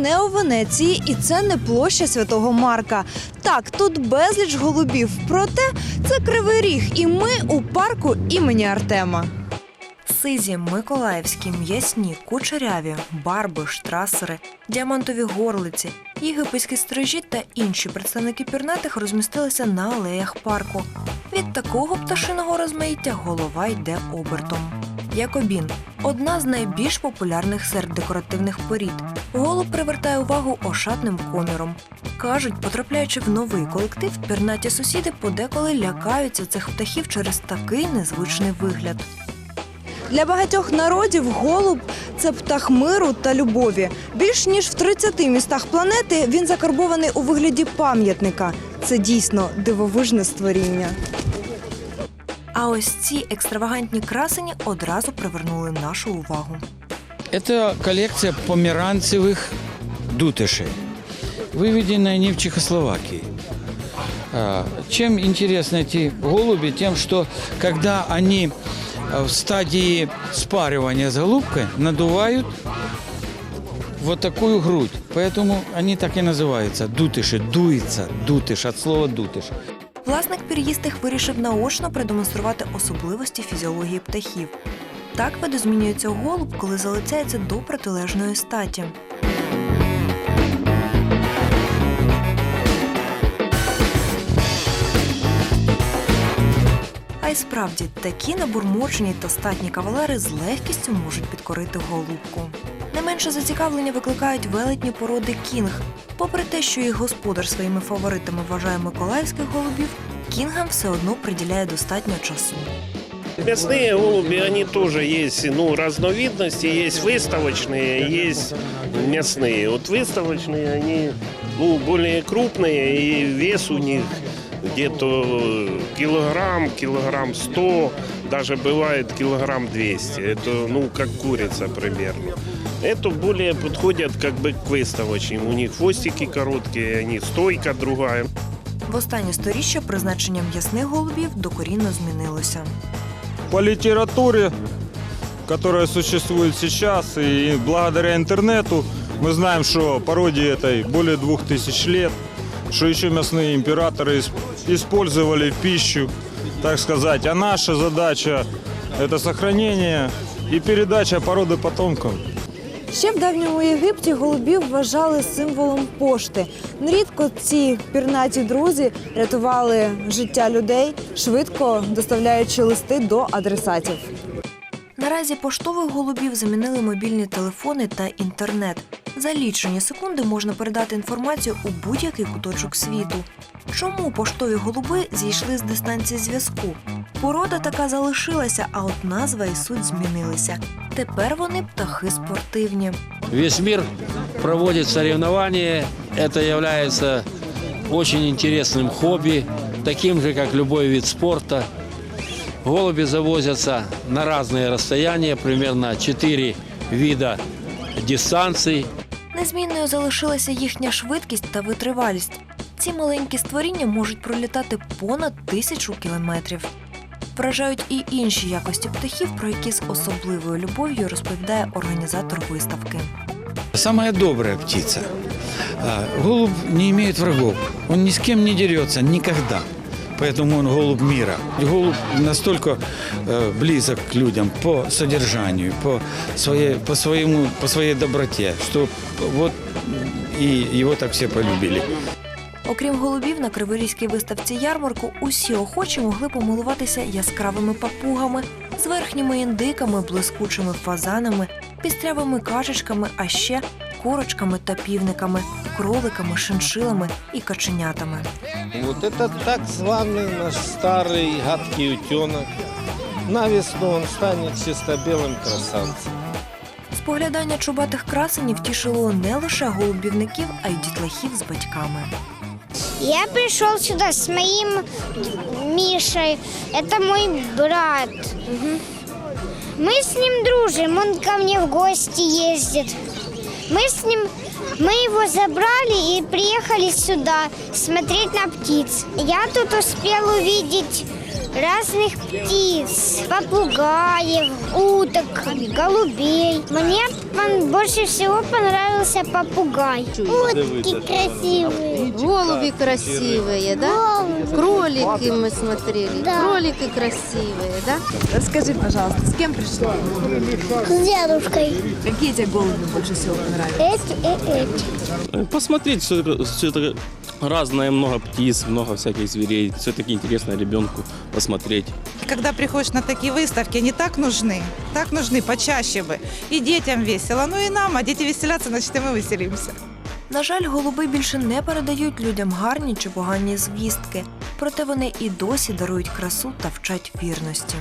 не у Венеції, і це не площа Святого Марка. Так, тут безліч голубів. Проте це кривий ріг, і ми у парку імені Артема. Сизі, Миколаївські, м'ясні, кучеряві, барби, штрасери, діамантові горлиці, єгипетські стрижі та інші представники пірнатих розмістилися на алеях парку. Від такого пташиного розмаїття голова йде обертом. Якобін одна з найбільш популярних серед декоративних порід. Голуб привертає увагу ошатним коміром. Кажуть, потрапляючи в новий колектив, пірнаті сусіди подеколи лякаються цих птахів через такий незвичний вигляд. Для багатьох народів голуб це птах миру та любові. Більш ніж в 30 містах планети він закарбований у вигляді пам'ятника. Це дійсно дивовижне створіння. А ось ці екстравагантні красені одразу привернули нашу увагу. Это коллекция померанцевых дутышей. Выведены они в Чехословакии. А, Чем интересны эти голуби? Тем, что когда они а, в стадии спаривания с голубкой надувают вот такую грудь. Поэтому они так и называются. Дутыши. Дуется. Дутыш. От слова дутыш. Власник пір'їстих вирішив наочно продемонструвати особливості фізіології птахів. Так видозмінюється голуб, коли залицяється до протилежної статі. А й справді такі набурмочені та статні кавалери з легкістю можуть підкорити голубку. Не менше зацікавлення викликають велетні породи кінг. Попри те, що їх господар своїми фаворитами вважає миколаївських голубів, кінгам все одно приділяє достатньо часу. Мясные голуби, они тоже есть, ну, разновидности, есть выставочные, есть мясные. Вот выставочные, они, ну, более крупные, и вес у них где-то килограмм, килограмм сто, даже бывает килограмм 200. Это, ну, как курица примерно. Это более подходят как бы к выставочным. У них хвостики короткие, они стойка другая. В останнє сторіччя призначення м'ясних голубів докорінно змінилося. По литературе, которая существует сейчас, и благодаря интернету мы знаем, что породе этой более двух тысяч лет, что еще мясные императоры ис- использовали пищу, так сказать. А наша задача – это сохранение и передача породы потомкам. Ще в давньому Єгипті голубів вважали символом пошти. Нерідко ці пірнаті друзі рятували життя людей, швидко доставляючи листи до адресатів. Наразі поштових голубів замінили мобільні телефони та інтернет. За лічені секунди можна передати інформацію у будь-який куточок світу. Чому поштові голуби зійшли з дистанції зв'язку? Порода така залишилася, а от назва і суть змінилися. Тепер вони птахи спортивні. Весь мир проводит соревнования. Это является очень интересным хобби, таким же, как любой вид спорта. Голуби завозятся на разные расстояния, примерно 4 вида дистанций. Незмінною залишилася їхня швидкість та витривалість. Ці маленькі створіння можуть пролітати понад тисячу кілометрів. Вражають і інші якості птахів, про які з особливою любов'ю розповідає організатор виставки. Самая добрая птица. А, Голубь не имеет врагов. Он ни с кем не дерется никогда. Поэтому он голубь мира. Голубь настолько э, близок к людям по содержанию, по своей, по своему, по своей доброте, что вот и его так все полюбили. Окрім голубів, на Криворізькій виставці ярмарку усі охочі могли помилуватися яскравими папугами, з верхніми індиками, блискучими фазанами, пістрявими качечками, а ще курочками та півниками, кроликами, шиншилами і каченятами. Вот это так званый наш старый гадкий утенок. На весну он станет чисто белым красавцем. Споглядання чубатих красенів тішило не лише голубівників, а й дітлахів з батьками. Я пришел сюда с моим Мишей. Это мой брат. Мы с ним дружим. Он ко мне в гости ездит. Мы с ним, мы его забрали и приехали сюда смотреть на птиц. Я тут успел увидеть разных птиц, попугаев, уток, голубей. Мне больше всего понравился попугай. Утки красивые. Голуби красивые, да? Кролики мы смотрели. Да. Кролики красивые, да? Скажи, пожалуйста, с кем пришла? С дедушкой. Какие тебе голуби больше всего понравились? Эти и эти. Посмотреть все это, все это разное, много птиц, много всяких зверей. Все-таки интересно ребенку посмотреть. Когда приходишь на такие выставки, они так нужны, так нужны почаще бы. И детям весело, ну и нам, а дети веселятся, значит и мы веселимся. На жаль, голуби більше не передають людям гарні чи погані звістки, проте вони і досі дарують красу та вчать вірності.